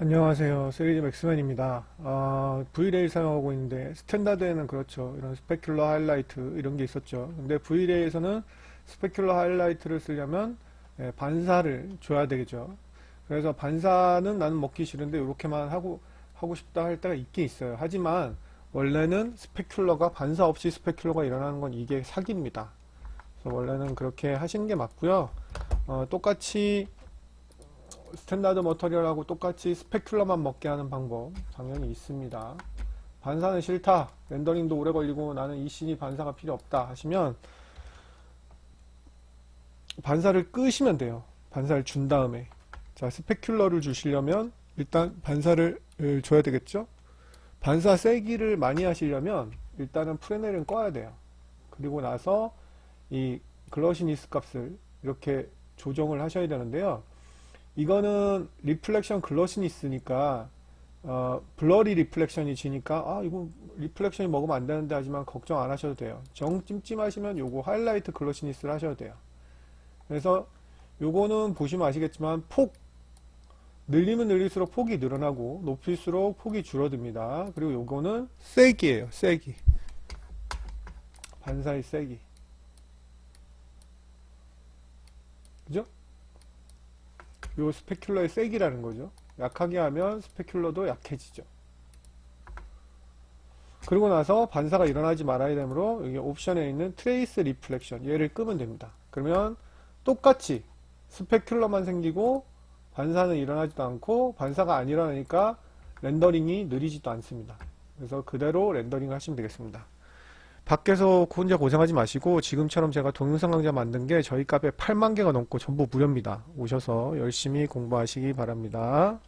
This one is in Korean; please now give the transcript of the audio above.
안녕하세요. 3D 맥스맨입니다. 아, V레일 사용하고 있는데 스탠다드에는 그렇죠. 이런 스페큘러 하이라이트 이런 게 있었죠. 근데 V레일에서는 스페큘러 하이라이트를 쓰려면 예, 반사를 줘야 되겠죠. 그래서 반사는 나는 먹기 싫은데 이렇게만 하고 하고 싶다 할 때가 있긴 있어요. 하지만 원래는 스페큘러가 반사 없이 스페큘러가 일어나는 건 이게 사기입니다. 그래서 원래는 그렇게 하시는 게 맞고요. 어, 똑같이 스탠다드 머터리얼하고 똑같이 스페큘러만 먹게 하는 방법 당연히 있습니다. 반사는 싫다. 렌더링도 오래 걸리고 나는 이 씬이 반사가 필요 없다 하시면 반사를 끄시면 돼요. 반사를 준 다음에 자 스페큘러를 주시려면 일단 반사를 을, 줘야 되겠죠. 반사 세기를 많이 하시려면 일단은 프레넬은 꺼야 돼요. 그리고 나서 이 글러시니스 값을 이렇게 조정을 하셔야 되는데요. 이거는 리플렉션 글러시니스니까 어, 블러리 리플렉션이 지니까 아 이거 리플렉션이 먹으면 안 되는데 하지만 걱정 안 하셔도 돼요. 정 찜찜하시면 요거 하이라이트 글러시니스를 하셔도 돼요. 그래서 요거는 보시면 아시겠지만 폭 늘리면 늘릴수록 폭이 늘어나고 높일수록 폭이 줄어듭니다. 그리고 요거는 세기예요. 세기. 반사의 세기. 그죠? 요 스페큘러의 세기라는 거죠. 약하게 하면 스페큘러도 약해지죠. 그리고 나서 반사가 일어나지 말아야 되므로 여기 옵션에 있는 트레이스 리플렉션 얘를 끄면 됩니다. 그러면 똑같이 스페큘러만 생기고 반사는 일어나지도 않고 반사가 안 일어나니까 렌더링이 느리지도 않습니다. 그래서 그대로 렌더링 하시면 되겠습니다. 밖에서 혼자 고생하지 마시고 지금처럼 제가 동영상 강좌 만든 게 저희 카페 8만 개가 넘고 전부 무료입니다. 오셔서 열심히 공부하시기 바랍니다.